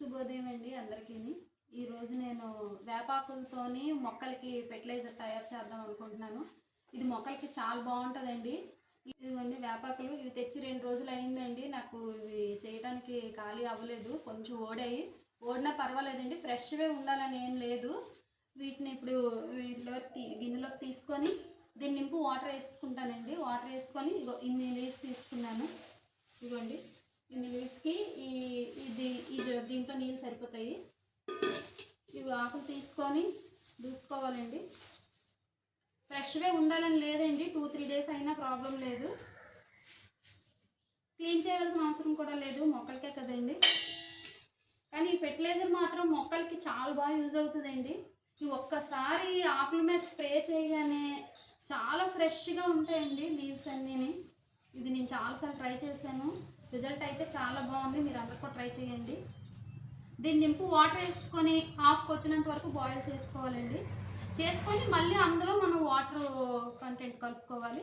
శుభోదయం అండి అందరికీ ఈరోజు నేను వేపాకులతోని మొక్కలకి ఫెర్టిలైజర్ తయారు చేద్దాం అనుకుంటున్నాను. ఇది మొక్కలకి చాలా బాగుంటుందండి. ఇదిగోండి వేపాకులు. ఇవి తెచ్చి రెండు రోజులు అయిందండి. నాకు ఇవి చేయడానికి ఖాళీ అవ్వలేదు. కొంచెం ఓడాయి. ఓడినా పర్వాలేదండి. ఫ్రెష్వే ఉండాలని ఏం లేదు. వీటిని ఇప్పుడు వీటిలో తీ గిన్నెలోకి తీసుకొని దీన్ని నింపు వాటర్ వేసుకుంటానండి. వాటర్ వేసుకొని ఇగో ఇన్ని లీవ్స్ తీసుకున్నాను. ఇదిగోండి. ఇన్ని లీవ్స్కి ఈ ఇది ఇది దీంతో నీళ్ళు సరిపోతాయి. ఇవి ఆకులు తీసుకొని దూసుకోవాలండి. ఫ్రెష్వే ఉండాలని లేదండి. టూ త్రీ డేస్ అయినా ప్రాబ్లం లేదు. క్లీన్ చేయవలసిన అవసరం కూడా లేదు. మొక్కలకే కదండి. కానీ ఈ ఫెర్టిలైజర్ మాత్రం మొక్కలకి చాలా బాగా యూజ్ అవుతుందండి. ఈ ఒక్కసారి ఆకుల మీద స్ప్రే చేయగానే చాలా ఫ్రెష్గా ఉంటాయండి లీవ్స్ అన్నీని. ఇది నేను చాలాసార్లు ట్రై చేశాను. రిజల్ట్ అయితే చాలా బాగుంది. మీరు అందరు కూడా ట్రై చేయండి. దీన్ని నింపు వాటర్ వేసుకొని హాఫ్కి వచ్చినంత వరకు బాయిల్ చేసుకోవాలండి. చేసుకొని మళ్ళీ అందులో మనం వాటర్ కంటెంట్ కలుపుకోవాలి.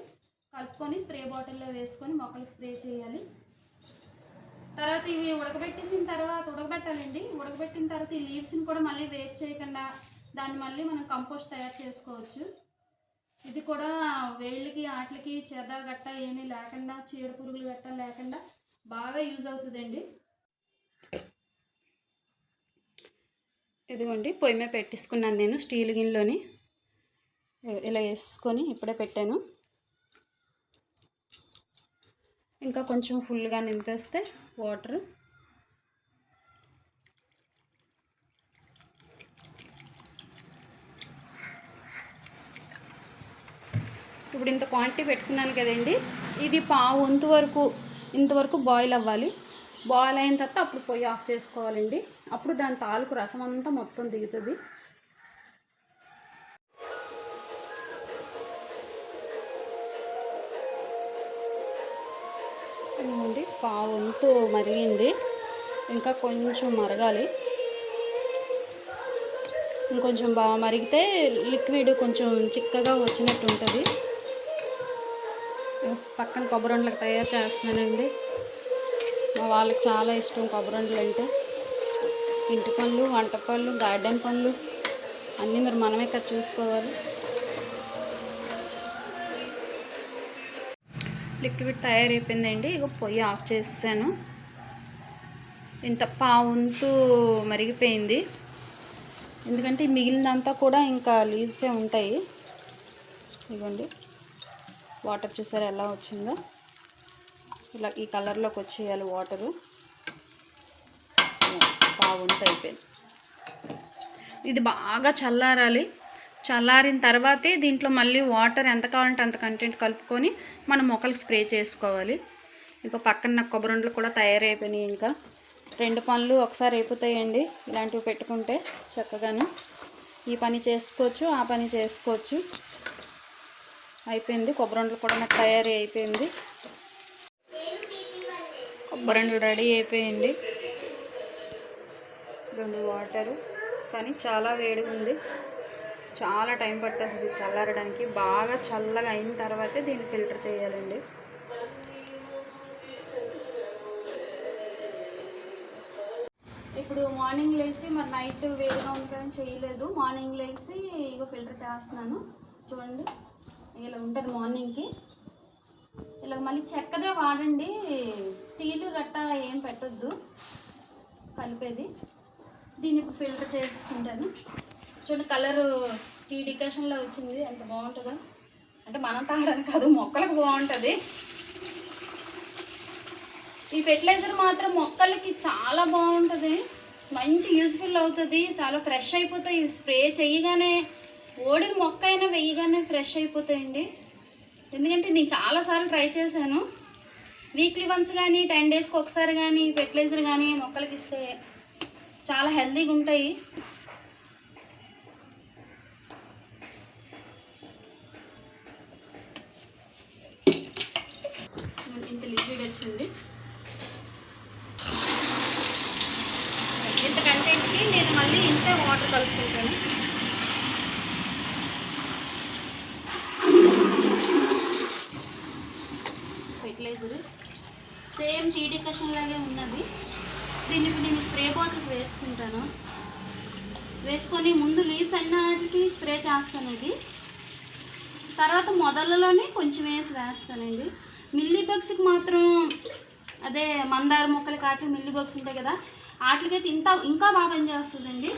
కలుపుకొని స్ప్రే బాటిల్లో వేసుకొని మొక్కలకు స్ప్రే చేయాలి. తర్వాత ఇవి ఉడకబెట్టేసిన తర్వాత ఉడకబెట్టాలండి. ఉడకబెట్టిన తర్వాత ఈ లీవ్స్ని కూడా మళ్ళీ వేస్ట్ చేయకుండా దాన్ని మళ్ళీ మనం కంపోస్ట్ తయారు చేసుకోవచ్చు. ఇది కూడా వేళ్ళకి ఆటలకి చెద గట్ట ఏమీ లేకుండా చీడ పురుగులు గట్ట లేకుండా బాగా యూజ్ అవుతుందండి. ఇదిగోండి పొయ్యి మీద పెట్టేసుకున్నాను నేను స్టీల్ గిన్నెలోని. ఇలా వేసుకొని ఇప్పుడే పెట్టాను. ఇంకా కొంచెం ఫుల్గా నింపేస్తే వాటర్. ఇప్పుడు ఇంత క్వాంటిటీ పెట్టుకున్నాను కదండి ఇది పావు వంతు వరకు ఇంతవరకు బాయిల్ అవ్వాలి. బాయిల్ అయిన తర్వాత అప్పుడు పొయ్యి ఆఫ్ చేసుకోవాలండి. అప్పుడు దాని తాలూకు రసం అంతా మొత్తం దిగుతుంది. పావంతు మరిగింది. ఇంకా కొంచెం మరగాలి. ఇంకొంచెం బాగా మరిగితే లిక్విడ్ కొంచెం చిక్కగా వచ్చినట్టు ఉంటుంది. పక్కన కొబ్బరి వండలకు తయారు చేస్తున్నానండి. మా వాళ్ళకి చాలా ఇష్టం కొబ్బరి వండలు అంటే. ఇంటి పనులు వంట పనులు గార్డెన్ పనులు అన్నీ మీరు మనమే కదా చూసుకోవాలి. లిక్విడ్ తయారైపోయిందండి. ఇక పొయ్యి ఆఫ్ చేసాను ఇంత పావుంతు మరిగిపోయింది. ఎందుకంటే మిగిలినంతా కూడా ఇంకా లీవ్సే ఉంటాయి. ఇవ్వండి వాటర్ చూసారా ఎలా వచ్చిందో? ఇలా ఈ కలర్లోకి వచ్చేయాలి వాటరు. బాగుంది అయిపోయింది ఇది బాగా చల్లారాలి. చల్లారిన తర్వాతే దీంట్లో మళ్ళీ వాటర్ ఎంత కావాలంటే అంత కంటెంట్ కలుపుకొని మనం మొక్కలకు స్ప్రే చేసుకోవాలి. ఇంకా పక్కన నాకు కొబ్బరి ఉండలు కూడా తయారైపోయినాయి ఇంకా. రెండు పనులు ఒకసారి అయిపోతాయండి. ఇలాంటివి పెట్టుకుంటే చక్కగాను ఈ పని చేసుకోవచ్చు ఆ పని చేసుకోవచ్చు. అయిపోయింది. కొబ్బరి ఉండలు కూడా నాకు తయారీ అయిపోయింది. కొబ్బరి ఉండలు రెడీ అయిపోయింది. రెండు వాటరు. కానీ చాలా వేడిగా ఉంది. చాలా టైం పట్టేస్తుంది చల్లారడానికి. బాగా చల్లగా అయిన తర్వాతే దీన్ని ఫిల్టర్ చేయాలండి. ఇప్పుడు మార్నింగ్ లేచి మరి నైట్ వేడిగా ఉంది కానీ చేయలేదు. మార్నింగ్ లేచి ఇక ఫిల్టర్ చేస్తున్నాను. చూడండి. ఇలా ఉంటుంది మార్నింగ్కి. ఇలా మళ్ళీ చెక్కదే వాడండి స్టీల్ గట్ట ఏం పెట్టద్దు కలిపేది. దీన్ని ఇప్పుడు ఫిల్టర్ చేసుకుంటాను. చూడండి కలరు టీ డికాషన్లో వచ్చింది ఎంత బాగుంటుందో. అంటే మనం తాగడానికి కాదు మొక్కలకు బాగుంటుంది. ఈ ఫెర్టిలైజర్ మాత్రం మొక్కలకి చాలా బాగుంటుంది. మంచి యూస్ఫుల్ అవుతుంది చాలా ఫ్రెష్ అయిపోతాయి. స్ప్రే చేయగానే ఓడిన మొక్క అయినా వేయగానే ఫ్రెష్ అయిపోతాయండి. ఎందుకంటే నేను చాలాసార్లు ట్రై చేశాను. వీక్లీ వన్స్ కానీ టెన్ డేస్కి ఒకసారి కానీ ఫెర్టిలైజర్ కానీ మొక్కలకి ఇస్తే చాలా హెల్తీగా ఉంటాయి. ఇంత లిక్విడ్ వచ్చింది. ఇంత కంటెంట్కి నేను మళ్ళీ ఇంతే వాటర్ కలుపుకుంటాను. ఫెర్టిలైజర్ సేమ్ టీ డికషన్ లాగే ఉన్నది. దీన్ని నేను స్ప్రే బాటిల్ వేసుకుంటాను. వేసుకొని ముందు లీవ్స్ అన్నిటికి స్ప్రే చేస్తాను ఇది. తర్వాత మొదలలోనే కొంచెం వేసి వేస్తానండి. మిల్లీ బగ్స్కి మాత్రం అదే మందార మొక్కలు కాచి మిల్లీ బగ్స్ ఉంటాయి కదా వాటికైతే ఇంత ఇంకా బాగా పనిచేస్తుందండి.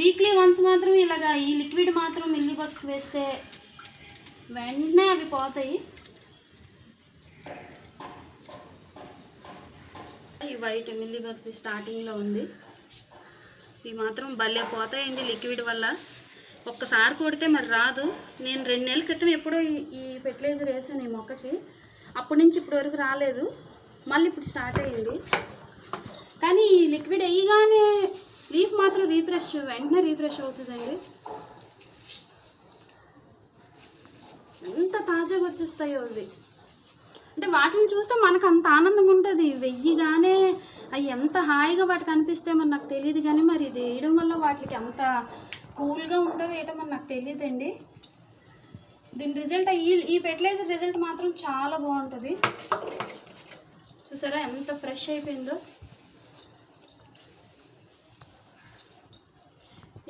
వీక్లీ వన్స్ మాత్రం ఇలాగా ఈ లిక్విడ్ మాత్రం మిల్లీ బగ్స్కి వేస్తే వెంటనే అవి పోతాయి. ఈ వైట్ మిల్లీ బగ్స్ స్టార్టింగ్లో ఉంది. ఇవి మాత్రం భలే పోతాయండి లిక్విడ్ వల్ల. ఒక్కసారి కొడితే మరి రాదు. నేను రెండు నెలల క్రితం ఎప్పుడో ఈ ఫెర్టిలైజర్ వేసాను ఈ మొక్కకి. అప్పటి నుంచి ఇప్పటి వరకు రాలేదు. మళ్ళీ ఇప్పుడు స్టార్ట్ అయ్యింది. కానీ ఈ లిక్విడ్ వేయగానే లీఫ్ మాత్రం రీఫ్రెష్ వెంటనే రీఫ్రెష్ అవుతుందండి. ఎంత తాజాగా వచ్చేస్తాయో అవి. అంటే వాటిని చూస్తే మనకు అంత ఆనందంగా ఉంటుంది. వెయ్యిగానే అవి ఎంత హాయిగా వాటికి అనిపిస్తే మరి నాకు తెలియదు కానీ మరి ఇది వేయడం వల్ల వాటికి అంత కూల్గా ఉండదు వేయటం మరి నాకు తెలియదండి. దీని రిజల్ట్ ఈ ఈ ఫెర్టిలైజర్ రిజల్ట్ మాత్రం చాలా బాగుంటుంది. చూసారా ఎంత ఫ్రెష్ అయిపోయిందో.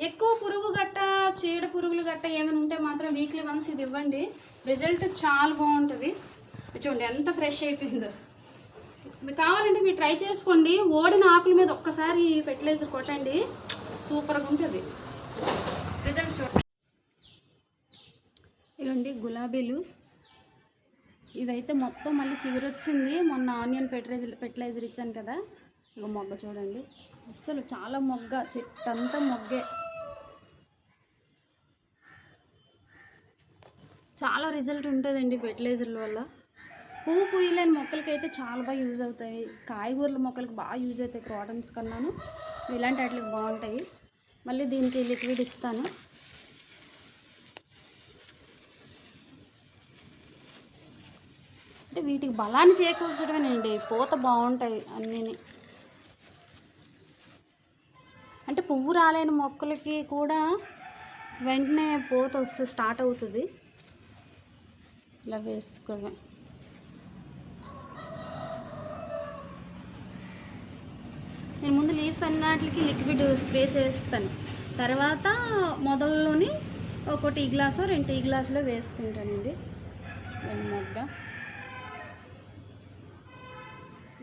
ఎక్కువ పురుగు గట్ట చీడ పురుగులు గట్ట ఏమైనా ఉంటే మాత్రం వీక్లీ వన్స్ ఇది ఇవ్వండి. రిజల్ట్ చాలా బాగుంటుంది. చూడండి ఎంత ఫ్రెష్ అయిపోయిందో. మీకు కావాలంటే మీరు ట్రై చేసుకోండి. ఓడిన ఆకుల మీద ఒక్కసారి ఫెర్టిలైజర్ కొట్టండి. సూపర్గా ఉంటుంది. రిజల్ట్ చూడండి. ఇదండి గులాబీలు. ఇవైతే మొత్తం మళ్ళీ చిగురొచ్చింది మొన్న ఆనియన్ ఫెర్టిలైజర్ ఫెర్టిలైజర్ ఇచ్చాను కదా. ఇక మొగ్గ చూడండి. అస్సలు చాలా మొగ్గ చెట్టు అంతా మొగ్గే. చాలా రిజల్ట్ ఉంటుందండి ఫెర్టిలైజర్ల వల్ల. పువ్వు పూయలేని మొక్కలకి అయితే చాలా బాగా యూజ్ అవుతాయి. కాయగూరల మొక్కలకు బాగా యూజ్ అవుతాయి క్రాటన్స్ కన్నాను. ఇలాంటి వాటికి బాగుంటాయి. మళ్ళీ దీనికి లిక్విడ్ ఇస్తాను. అంటే వీటికి బలాన్ని చేకూర్చడమేనండి. పూత బాగుంటాయి అన్నీని. అంటే పువ్వు రాలేని మొక్కలకి కూడా వెంటనే పూత వస్తే స్టార్ట్ అవుతుంది. ఇలా వేసుకోవడమే నేను ముందు లీవ్స్ అన్నిటికి లిక్విడ్ స్ప్రే చేస్తాను. తర్వాత మొదల్లోని ఒక టీ గ్లాసు రెండు టీ గ్లాసులో వేసుకుంటానండి. రెండు మొగ్గ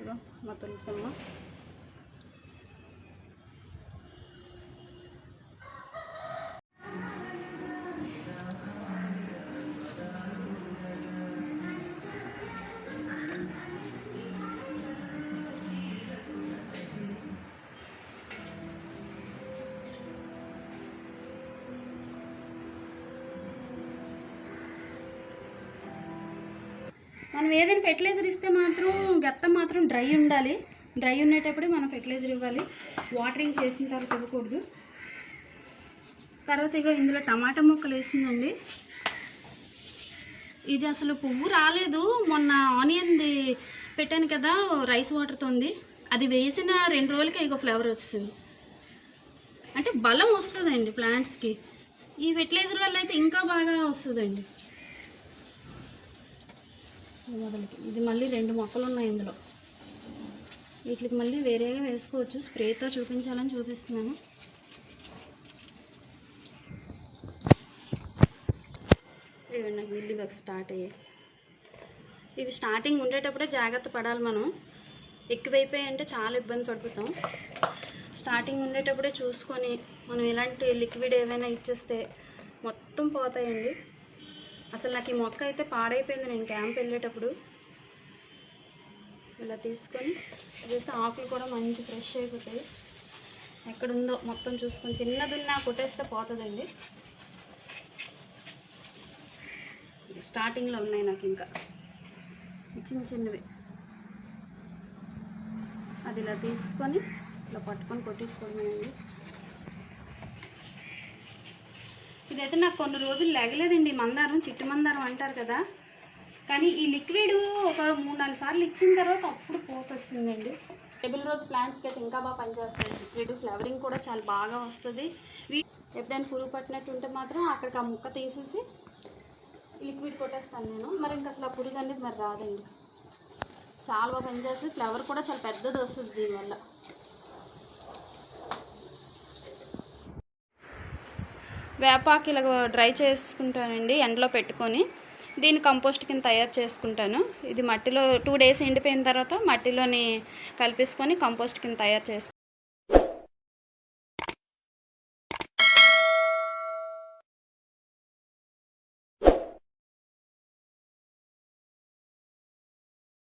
ఇదో మా తులసమ్మ. మనం ఏదైనా ఫెర్టిలైజర్ ఇస్తే మాత్రం గత్తం మాత్రం డ్రై ఉండాలి. డ్రై ఉండేటప్పుడు మనం ఫెర్టిలైజర్ ఇవ్వాలి. వాటరింగ్ చేసిన తర్వాత ఇవ్వకూడదు. తర్వాత ఇగో ఇందులో టమాటా మొక్కలు వేసిందండి. ఇది అసలు పువ్వు రాలేదు. మొన్న ఆనియన్ది పెట్టాను కదా రైస్ వాటర్తో ఉంది అది వేసిన రెండు రోజులకి ఇగో ఫ్లేవర్ వచ్చేసింది అంటే బలం వస్తుందండి ప్లాంట్స్కి ఈ ఫెర్టిలైజర్ వల్ల అయితే ఇంకా బాగా వస్తుందండి. మొదలకి ఇది మళ్ళీ రెండు మొక్కలు ఉన్నాయి ఇందులో. వీటికి మళ్ళీ వేరేగా వేసుకోవచ్చు. స్ప్రేతో చూపించాలని చూపిస్తున్నాను. ఇవి నాకు మిల్లీ బగ్స్ స్టార్ట్ అయ్యాయి. ఇవి స్టార్టింగ్ ఉండేటప్పుడే జాగ్రత్త పడాలి మనం. ఎక్కువైపోయాయి అంటే చాలా ఇబ్బంది పడిపోతాం. స్టార్టింగ్ ఉండేటప్పుడే చూసుకొని మనం ఇలాంటి లిక్విడ్ ఏమైనా ఇచ్చేస్తే మొత్తం పోతాయండి. అసలు నాకు ఈ మొక్క అయితే పాడైపోయింది. నేను క్యాంప్ వెళ్ళేటప్పుడు ఇలా తీసుకొని చేస్తే ఆకులు కూడా మంచి ఫ్రెష్ అయిపోతాయి. ఎక్కడుందో మొత్తం చూసుకొని చిన్నదున్నా కొట్టేస్తే పోతుందండి. స్టార్టింగ్లో ఉన్నాయి నాకు ఇంకా. చిన్న చిన్నవి. అది ఇలా తీసుకొని ఇలా పట్టుకొని కొట్టేసుకోవడమేనండి. ఇదైతే నాకు కొన్ని రోజులు లేగలేదండి. ఈ మందారం చిట్టు మందారం అంటారు కదా. కానీ ఈ లిక్విడ్ ఒక మూడు నాలుగు సార్లు ఇచ్చిన తర్వాత అప్పుడు పోత వచ్చిందండి. టేబుల్ రోజు ప్లాంట్స్కి అయితే ఇంకా బాగా పనిచేస్తుంది లిక్విడ్ ఫ్లవరింగ్ కూడా చాలా బాగా వస్తుంది. వీ- ఎప్పుడైనా పురుగు పట్టినట్టు ఉంటే మాత్రం అక్కడికి ఆ ముక్క తీసేసి లిక్విడ్ కొట్టేస్తాను నేను. మరి ఇంకా అసలు ఆ పురుగు అనేది మరి రాదండి. చాలా బాగా పనిచేస్తుంది. ఫ్లవర్ కూడా చాలా పెద్దది వస్తుంది దీనివల్ల. వేపాకు ఇలా డ్రై చేసుకుంటానండి ఎండలో పెట్టుకొని. దీన్ని కంపోస్ట్ కింద తయారు చేసుకుంటాను. ఇది మట్టిలో టూ డేస్ ఎండిపోయిన తర్వాత మట్టిలోని కలిపేసుకొని కంపోస్ట్ కింద తయారు చేసుకుంటాను.